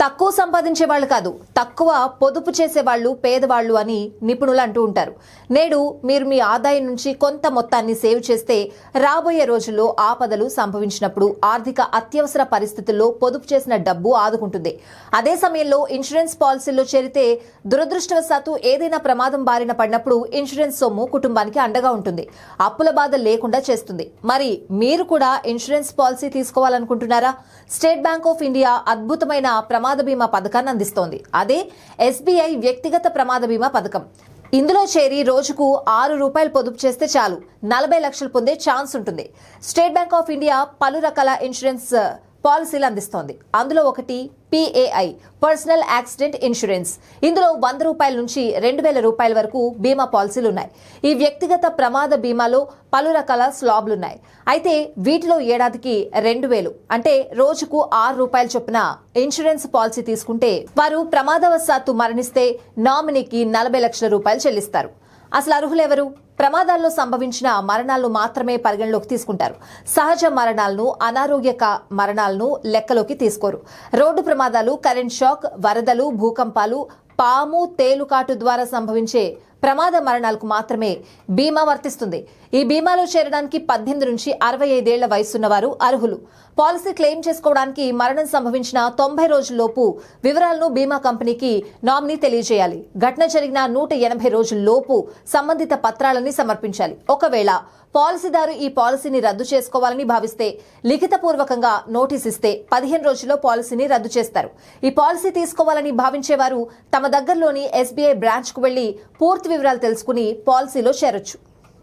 తక్కువ సంపాదించే వాళ్ళు కాదు తక్కువ పొదుపు చేసే వాళ్ళు పేదవాళ్ళు అని నిపుణులు అంటూ ఉంటారు. నేడు మీరు మీ ఆదాయం నుంచి కొంత మొత్తాన్ని సేవ్ చేస్తే రాబోయే రోజుల్లో ఆపదలు సంభవించినప్పుడు ఆర్థిక అత్యవసర పరిస్థితుల్లో పొదుపు చేసిన డబ్బు ఆదుకుంటుంది. అదే సమయంలో ఇన్సూరెన్స్ పాలసీల్లో చేరితే దురదృష్టవశాత్తు ఏదైనా ప్రమాదం బారిన పడినప్పుడు ఇన్సూరెన్స్ సొమ్ము కుటుంబానికి అండగా ఉంటుంది. అప్పుల బాధ లేకుండా చేస్తుంది. మరి మీరు కూడా ఇన్సూరెన్స్ పాలసీ తీసుకోవాలనుకుంటున్నారా? స్టేట్ బ్యాంక్ ఆఫ్ ఇండియా అద్భుతమైన ప్రమాద ప్రమాద బీమా పథకాన్ని అందిస్తోంది. అదే ఎస్బీఐ వ్యక్తిగత ప్రమాద బీమా పథకం. ఇందులో చేరి రోజుకు ఆరు రూపాయలు పొదుపు చేస్తే చాలు. నలభై లక్షలు పొందే ఛాన్స్ ఉంటుంది. స్టేట్ బ్యాంక్ ఆఫ్ ఇండియా పలు రకాల ఇన్సూరెన్స్ పాలసీలు అందిస్తోంది. అందులో ఒకటి పిఏఐ పర్సనల్ యాక్సిడెంట్ ఇన్సూరెన్స్ ఇందులో వంద రూపాయల నుంచి రెండు వేల రూపాయల వరకు బీమా పాలసీలు ఉన్నాయి ఈ వ్యక్తిగత ప్రమాద బీమాలో పలు రకాల స్లాబ్లున్నాయి. అయితే వీటిలో ఏడాదికి రెండు వేలు అంటే రోజుకు ఆరు రూపాయల చొప్పున ఇన్సూరెన్స్ పాలసీ తీసుకుంటే వారు ప్రమాదవశాత్తు మరణిస్తే నామినీకి నలభై లక్షల రూపాయలు చెల్లిస్తారు. అసలు అర్హులెవరు? ప్రమాదాల్లో సంభవించిన మరణాలను మాత్రమే పరిగణలోకి తీసుకుంటారు. సహజ మరణాలను అనారోగ్యక మరణాలను లెక్కలోకి తీసుకోరు. రోడ్డు ప్రమాదాలు కరెంట్ షాక్ వరదలు భూకంపాలు పాము తేలుకాటు ద్వారా సంభవించే ప్రమాద మరణాలకు మాత్రమే బీమా వర్తిస్తుంది. ఈ బీమాలో చేరడానికి పద్దెనిమిది నుంచి అరవై ఐదేళ్ళ వయసున్న వారు అర్హులు. పాలసీ క్లెయిమ్ చేసుకోవడానికి మరణం సంభవించిన తొంభై రోజుల్లోపు వివరాలను బీమా కంపెనీకి నామినీ తెలియజేయాలి. ఘటన జరిగిన నూట ఎనభై రోజుల్లోపు సంబంధిత పత్రాలని సమర్పించాలి. ఒకవేళ పాలసీదారు ఈ పాలసీని రద్దు చేసుకోవాలని భావిస్తే లిఖితపూర్వకంగా నోటీస్ ఇస్తే పదిహేను రోజుల్లో పాలసీని రద్దు చేస్తారు. ఈ పాలసీ తీసుకోవాలని భావించేవారు తమ దగ్గరలోని ఎస్బీఐ బ్రాంచ్కు వెళ్ళి పూర్తి వివరాలు తెలుసుకుని పాలసీలో చేరొచ్చు.